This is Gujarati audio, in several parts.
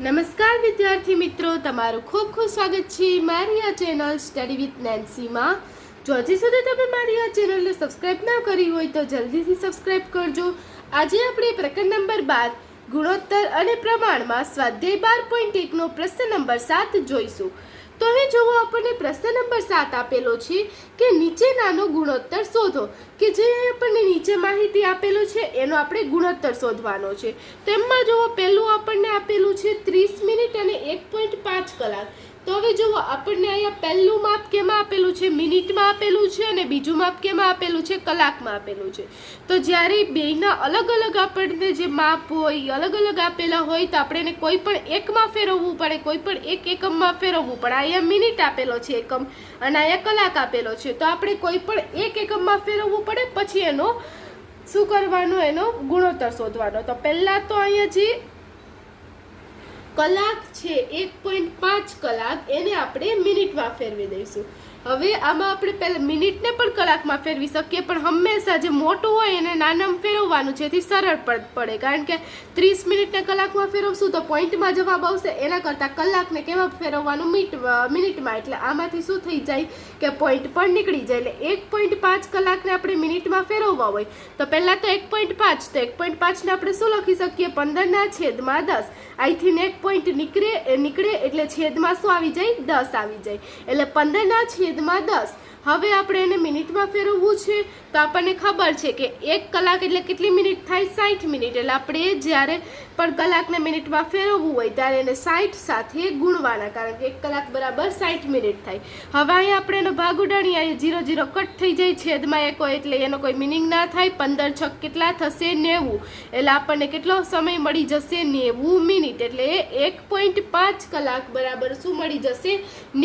નમસ્કાર વિદ્યાર્થી મિત્રો, તમારું ખૂબ ખૂબ સ્વાગત છે મારી આ ચેનલ સ્ટડી વિથ નેન્સીમાં જો હજી સુધી તમે મારી આ ચેનલને સબસ્ક્રાઇબ ના કરી હોય તો જલ્દીથી સબસ્ક્રાઇબ કરજો. આજે આપણે પ્રકરણ નંબર બાર, ગુણોત્તર અને પ્રમાણમાં સ્વાધ્યાય બાર પોઈન્ટ એકનો પ્રશ્ન નંબર સાત જોઈશું. તો અહીં જોવો આપણને પ્રશ્ન નંબર સાત આપેલો છે કે નીચેનાનો ગુણોત્તર શોધો, કે જે આપણને નીચે માહિતી આપેલું છે એનો આપણે ગુણોત્તર શોધવાનો છે. તેમાં જોવો પહેલું આપણને આપેલું છે ત્રીસ મિનિટ અને એક પોઈન્ટ પાંચ કલાક. તો હવે જુઓ, આપણને અહીંયા પહેલું માપ કેમાં આપેલું છે? મિનિટમાં આપેલું છે અને બીજું માપ કેમાં આપેલું છે? કલાકમાં આપેલું છે. તો જ્યારે બેયના અલગ અલગ આપણને જે માપ હોય, અલગ અલગ આપેલા હોય, તો આપણે એને કોઈ પણ એકમાં ફેરવવું પડે, કોઈ પણ એક એકમમાં ફેરવવું પડે. અહીંયા મિનિટ આપેલો છે એકમ અને અહીંયા કલાક આપેલો છે. તો આપણે કોઈ પણ એક એકમમાં ફેરવવું પડે, પછી એનો શું કરવાનો? એનો ગુણોત્તર શોધવાનો. તો પહેલાં તો અહીંયા જે કલાક છે એક પોઈન્ટ પાંચ કલાક એને આપણે મિનિટમાં ફેરવી દઈશું. હવે આમાં આપણે પહેલાં મિનિટને પણ કલાકમાં ફેરવી શકીએ, પણ હંમેશા જે મોટું હોય એને નાનામાં ફેરવવાનું છે એથી સરળ પડ- કારણ કે ત્રીસ મિનિટને કલાકમાં ફેરવશું તો પોઈન્ટમાં જવાબ આવશે, એના કરતાં કલાકને કેવા ફેરવવાનું? મિનિટ મિનિટમાં. એટલે આમાંથી શું થઈ જાય કે પોઈન્ટ પણ નીકળી જાય. એટલે એક પોઈન્ટ પાંચ કલાકને આપણે મિનિટમાં ફેરવવા હોય, તો પહેલાં તો એક પોઈન્ટ પાંચ, તો એક પોઈન્ટ પાંચને આપણે શું લખી શકીએ? પંદરના છેદમાં દસ. અહીંથી એક પોઈન્ટ નીકળે નીકળે એટલે છેદમાં શું આવી જાય? દસ આવી જાય. એટલે પંદરના છેદમાં દસ. હવે આપણે એને મિનિટમાં ફેરવવું છે તો આપણને ખબર છે કે એક કલાક એટલે કેટલી મિનિટ થાય? સાઠ મિનિટ. એટલે આપણે જ્યારે પણ કલાકને મિનિટમાં ફેરવવું હોય ત્યારે એને સાઠ સાથે ગુણવાના, કારણ કે એક કલાક બરાબર સાઠ મિનિટ થાય. હવે અહીંયા આપણે એનો ભાગ ઉડાડીએ, અહીંયા જીરો જીરો કટ થઈ જાય છેદમાં એક એટલે એનો કોઈ મિનિંગ ના થાય, પંદર છક કેટલા થશે નેવું, એટલે આપણને કેટલો સમય મળી જશે નેવું મિનિટ, એટલે એક પોઈન્ટ પાંચ કલાક બરાબર શું મળી જશે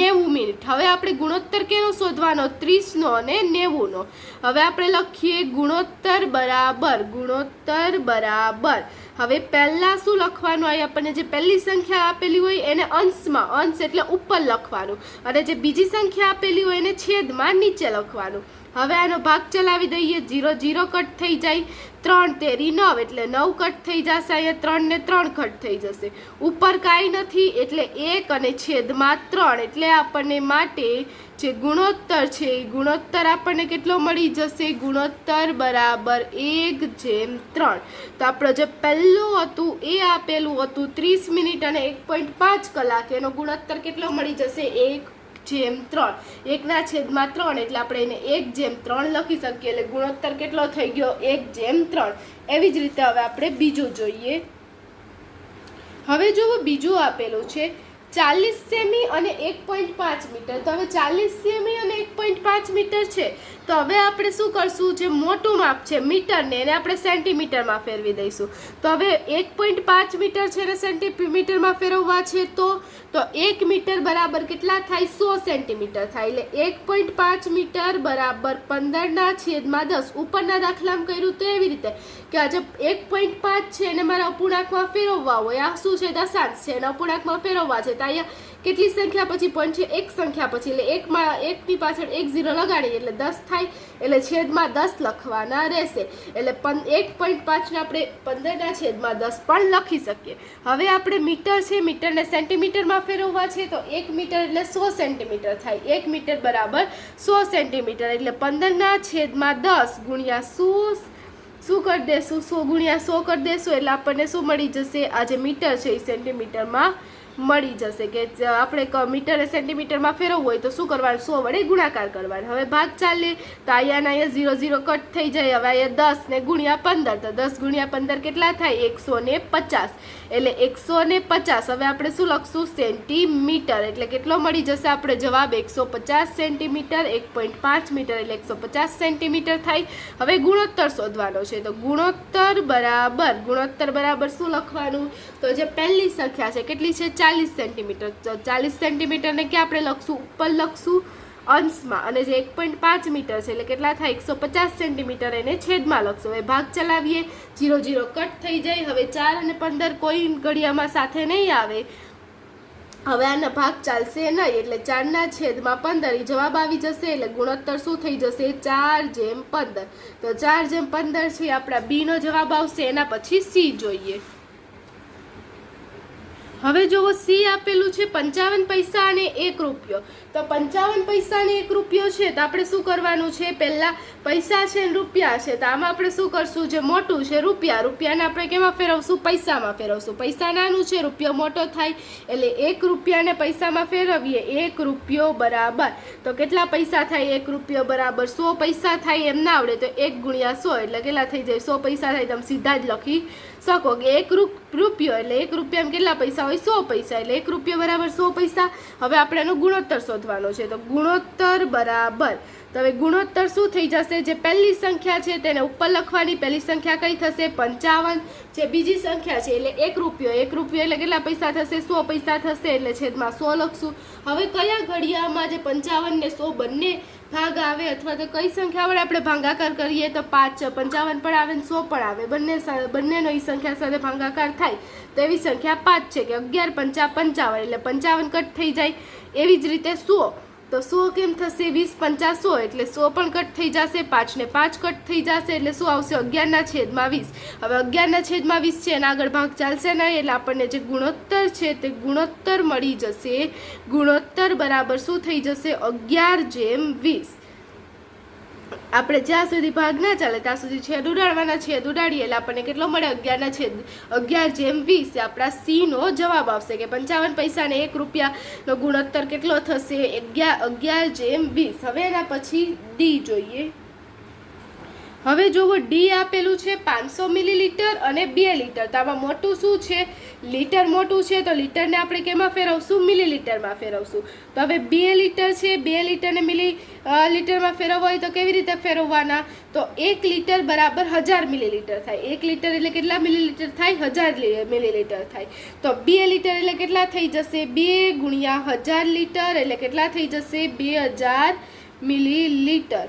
નેવું મિનિટ. હવે આપણે ગુણોત્તર કેનો શોધવાનો? ત્રીસનો અને નેવુંનો. હવે આપણે લખીએ ગુણોત્તર બરાબર ગુણોત્તર બરાબર. હવે પહેલાં શું લખવાનું અહીં આપણને જે પહેલી સંખ્યા આપેલી હોય એને અંશમાં, અંશ એટલે ઉપર લખવાનું. અને જે બીજી સંખ્યા આપેલી હોય એને છેદમાં નીચે લખવાનું. હવે આનો ભાગ ચલાવી દઈએ. જીરો જીરો કટ થઈ જાય. ત્રણ તેરી નવ એટલે નવ કટ થઈ જશે. અહીંયા ત્રણ ને ત્રણ કટ થઈ જશે. ઉપર કાંઈ નથી એટલે એક અને છેદમાં ત્રણ એટલે આપણને માટે જે ગુણોત્તર છે, એ ગુણોત્તર આપણને કેટલો મળી જશે? ગુણોત્તર બરાબર એક જેમ ત્રણ. તો આપણો જે પહેલું હતું, એ આપેલું હતું ત્રીસ મિનિટ અને એક પોઈન્ટ પાંચ કલાક. એનો ગુણોત્તર કેટલો મળી જશે? એક જેમ ત્રણ. એકના છેદમાં ત્રણ, એટલે આપણે એને એક જેમ ત્રણ લખી શકીએ. એટલે ગુણોત્તર કેટલો થઈ ગયો? એક જેમ ત્રણ. એવી જ રીતે હવે આપણે બીજું જોઈએ. હવે જુઓ બીજું આપેલું છે. ચાલીસ સેમી અને એક પોઈન્ટ પાંચ મીટર. તો હવે ચાલીસ સેમી અને એક પોઈન્ટ પાંચ મીટર છે. તો હવે આપણે શું કરશું? જે મોટું માપ છે, મીટરને, એને આપણે સેન્ટીમીટરમાં ફેરવી દઈશું. તો હવે એક પોઈન્ટ પાંચ મીટર છે એને સેન્ટીમીટરમાં ફેરવવા છે તો? તો એક મીટર બરાબર કેટલા થાય? સો સેન્ટીમીટર થાય. એટલે એક પોઈન્ટ પાંચ મીટર બરાબર પંદરના છેદમાં દસ. ઉપરના દાખલામાં કર્યું તો એવી રીતે કે આજે એક પોઈન્ટ પાંચ છે એને મારા અપૂર્ણાંકમાં ફેરવવા હોય, આ શું છે? દશાંશ છે. એને અપૂર્ણાંકમાં ફેરવવા છે. તો અહીંયા કેટલી સંખ્યા પછી પણ છે? એક સંખ્યા પછી. એટલે એકમાં એકની પાછળ એક ઝીરો લગાડીએ એટલે દસ થાય. એટલે છેદમાં દસ લખવાના રહેશે. એટલે પં એક પોઈન્ટ પાંચને આપણે પંદરના છેદમાં દસ પણ લખી શકીએ. હવે આપણે મીટર છે, મીટરને સેન્ટીમીટરમાં ફેરવવા છે, તો એક મીટર એટલે સો સેન્ટીમીટર થાય. એક મીટર બરાબર સો સેન્ટીમીટર. એટલે પંદરના છેદમાં દસ ગુણ્યા સો, શું કરી દેશું? સો ગુણ્યા સો કરી દેશું. એટલે આપણને શું મળી જશે? આ જે મીટર છે, એ સેન્ટીમીટરમાં મળી જશે કે આપણે મીટર સેન્ટીમીટરમાં ફેરવવું હોય તો શું કરવાનું? સો વડે ગુણાકાર કરવાનો. હવે ભાગ ચાલે તો અહીંયાના અહીંયા ઝીરો ઝીરો કટ થઈ જાય. હવે અહીંયા દસ ને ગુણ્યા પંદર. તો દસ ગુણ્યા પંદર કેટલા થાય? એકસો ને પચાસ. એટલે એકસો ને પચાસ. હવે આપણે શું લખશું? સેન્ટીમીટર. એટલે કેટલો મળી જશે આપણે જવાબ? એકસો પચાસ સેન્ટીમીટર, એક પોઈન્ટ પાંચ મીટર એટલે એકસો પચાસ સેન્ટીમીટર થાય. હવે ગુણોત્તર શોધવાનો છે. તો ગુણોત્તર બરાબર ગુણોત્તર બરાબર શું લખવાનું? તો જે પહેલી સંખ્યા છે, કેટલી છે? ચાલીસ સેન્ટીમીટર. તો ચાલીસ સેન્ટીમીટરને ક્યાં આપણે લખશું? ઉપર લખશું. અંશમાં અને જે એક પોઈન્ટ પાંચ મીટર છે, એટલે કેટલા થાય? એકસો પચાસ સેન્ટીમીટર એને છેદમાં લખશો. હવે ભાગ ચલાવીએ. જીરો જીરો કટ થઈ જાય. હવે ચાર અને પંદર કોઈ ઘડિયામાં સાથે નહીં આવે. હવે આના ભાગ ચાલશે નહીં, એટલે ચારના છેદમાં પંદર. એ જવાબ આવી જશે, એટલે ગુણોત્તર શું થઈ જશે? ચાર જેમ પંદર. તો ચાર જેમ પંદર છે, આપણા બીનો જવાબ આવશે. એના પછી સી જોઈએ. હવે જોવો સી આપેલું છે પંચાવન પૈસા અને એક રૂપિયો. તો પંચાવન પૈસા અને એક રૂપિયો છે, તો આપણે શું કરવાનું છે? પહેલાં પૈસા છે ને રૂપિયા છે તો આમાં આપણે શું કરશું? જે મોટું છે, રૂપિયા. રૂપિયાને આપણે કેમાં ફેરવશું? પૈસામાં ફેરવશું. પૈસા નાનું છે, રૂપિયો મોટો થાય, એટલે એક રૂપિયાને પૈસામાં ફેરવીએ. એક રૂપિયો બરાબર. તો કેટલા પૈસા થાય એક રૂપિયો બરાબર? સો પૈસા થાય એમ ના આવડે તો એક ગુણ્યા સો એટલે કેટલા થઈ જાય? સો પૈસા થાય તમે સીધા જ લખી શકો કે એક રૂપ- રૂપિયો એટલે એક રૂપિયામાં કેટલા પૈસા હોય? સો પૈસા એટલે એક રૂપિયો બરાબર સો પૈસા. હવે આપણે એનો ગુણોત્તર શોધવાનો છે. તો ગુણોત્તર બરાબર તો હવે ગુણોત્તર શું થઈ જશે? જે પહેલી સંખ્યા છે તેને ઉપર લખવાની. પહેલી સંખ્યા કઈ થશે? પંચાવન. જે બીજી સંખ્યા છે એટલે એક રૂપિયો. એક રૂપિયો એટલે કેટલા પૈસા થશે? સો પૈસા થશે એટલે છેદમાં સો લખશું. હવે કયા ઘડિયામાં જે પંચાવન ને સો બંને ભાગ આવે અથવા તો કઈ સંખ્યા વડે આપણે ભાગાકાર કરીએ? તો પાંચ પંચાવન પણ આવે ને સો પણ આવે. બંને બંનેનો એ સંખ્યા સાથે ભાગાકાર થાય. તો એવી સંખ્યા પાંચ છે કે અગિયાર પંચા પંચાવન. એટલે પંચાવન કટ થઈ જાય. એવી જ રીતે સો. તો સો કેમ થશે? વીસ પચાસ સો? એટલે સો પણ કટ થઈ જશે, પાંચ ને પાંચ કટ થઈ જશે, એટલે શું આવશે? અગિયારના છેદમાં વીસ. હવે અગિયારના છેદમાં વીસ છે, એના આગળ ભાગ ચાલશે નહીં, એટલે આપણને જે ગુણોત્તર છે તે ગુણોત્તર મળી જશે. ગુણોત્તર બરાબર શું થઈ જશે? અગિયાર જેમ વીસ. આપણે જ્યાં સુધી ભાગ ના ચાલે, ત્યાં સુધી છેદ ઉડાડવાના છેદ ઉડાડીએ. એટલે આપણને કેટલો મળે? અગિયારના છેદ. અગિયાર જેમ વીસ આપણા સી નો જવાબ આવશે કે પંચાવન પૈસાને એક રૂપિયાનો ગુણોત્તર કેટલો થશે? અગિયાર અગિયાર જેમ વીસ. હવે એના પછી ડી જોઈએ. હવે જુઓ ડી આપેલું છે પાંચસો મિલીલીટર અને બે લીટર. તો આમાં મોટું શું છે? લીટર મોટું છે, તો લીટરને આપણે કેમાં ફેરવશું? મિલીલીટરમાં ફેરવશું. તો હવે બે લીટર છે, બે લીટરને મિલી લીટરમાં ફેરવવા હોય તો કેવી રીતે ફેરવવાના? તો એક લીટર બરાબર હજાર મિલીલીટર થાય. એક લીટર એટલે કેટલા મિલીલીટર થાય? હજાર મિલીલીટર થાય. તો બે લીટર એટલે કેટલા થઈ જશે? બે ગુણ્યા હજાર લીટર એટલે કેટલા થઈ જશે? બે હજાર મિલીલીટર.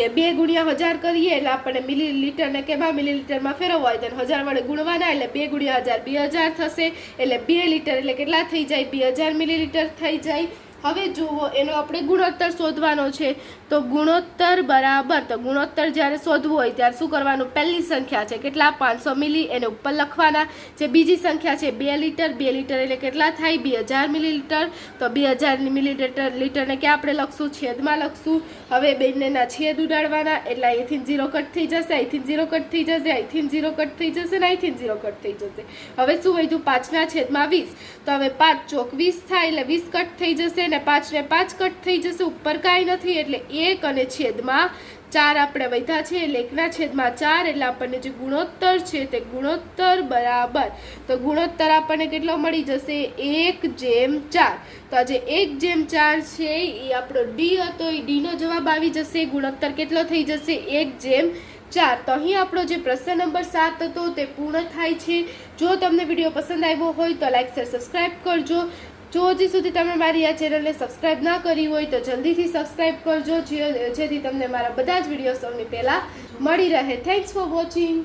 કે બે ગુણ્યા હજાર કરીએ એટલે આપણને મિલી લીટરને કે ને મિલી લીટરમાં ફેરવવા હોય તો હજાર વડે ગુણવાના એટલે બે ગુણ્યા હજાર બે હજાર થશે એટલે બે લીટર એટલે કેટલા થઈ જાય? બે હજાર મિલી લીટર થઈ જાય. હવે જુઓ, એનો આપણે ગુણોત્તર શોધવાનો છે. તો ગુણોત્તર બરાબર, તો ગુણોત્તર જ્યારે શોધવું હોય ત્યારે શું કરવાનું? પહેલી સંખ્યા છે, કેટલા? પાંચસો મિલી, એને ઉપર લખવાના. જે બીજી સંખ્યા છે, બે લીટર બે લીટર એટલે કેટલા થાય? બે હજાર મિલીલીટર. તો બે હજાર મિલીલીટર, લીટરને ક્યાં આપણે લખશું? છેદમાં લખશું. હવે બંનેના છેદ ઉડાડવાના, એટલે અહીંથી ઝીરો કટ થઈ જશે, અહીંથી ઝીરો કટ થઈ જશે, અહીંથી ઝીરો કટ થઈ જશે ને અહીંથી ઝીરો કટ થઈ જશે. હવે શું વધ્યું? પાંચના છેદમાં વીસ. તો હવે પાંચ ચોક વીસ થાય એટલે વીસ કટ થઈ જશે ને પાંચ ને પાંચ કટ થઈ જશે. ઉપર કાંઈ નથી, એટલે એક અને છેદમાં ચાર આપણે વધ્યા છે. એટલે એકના છેદમાં ચાર એટલે આપણને જે ગુણોત્તર છે તે ગુણોત્તર બરાબર. તો ગુણોત્તર આપણને કેટલો મળી જશે? એક જેમ ચાર. તો આ જે એક જેમ ચાર છે એ આપણો ડી હતો. એ ડીનો જવાબ આવી જશે. ગુણોત્તર કેટલો થઈ જશે? એક જેમ ચાર. તો અહીં આપણો જે પ્રશ્ન નંબર સાત હતો તે પૂર્ણ થાય છે. જો તમને વીડિયો પસંદ આવ્યો હોય તો લાઈક, શેર સબસ્ક્રાઈબ કરજો. જો હજી સુધી તમે મારી આ ચેનલને સબસ્ક્રાઈબ ના કરી હોય તો જલ્દીથી સબસ્ક્રાઈબ કરજો જેથી તમને મારા બધા જ વીડિયો સૌની પહેલાં મળી રહે. Thanks for watching